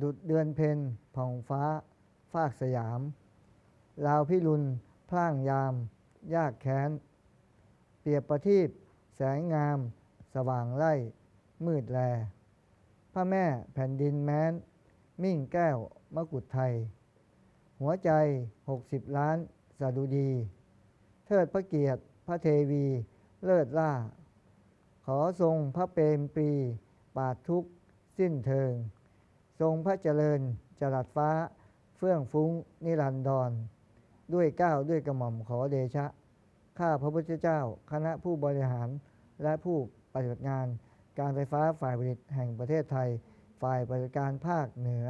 ดุดเดือนเพ็ญผ่องฟ้า ฟากสยาม ลาวพิรุณพล่างยาม ยากแค้น เปรียบประทีปแสงงาม สว่างไล่ มืดแล พระแม่แผ่นดินแม้น มิ่งแก้วมกุฎไทย หัวใจหกสิบล้านสดุดี เทิดพระเกียรติพระเทวี เลิศล่า ขอทรงพระเปรมปรี ปาดทุกสิ้นเทิง ทรงพระเจริญจรัสฟ้า เฟื่องฟุ้ง นิรันดร ด้วยเก้าวด้วยกระหม่อมขอเดชะ ข้าพระพุทธเจ้า คณะผู้บริหารและผู้ปฏิบัติงาน การไฟฟ้าฝ่ายผลิตแห่งประเทศไทย ฝ่ายบริการภาคเหนือ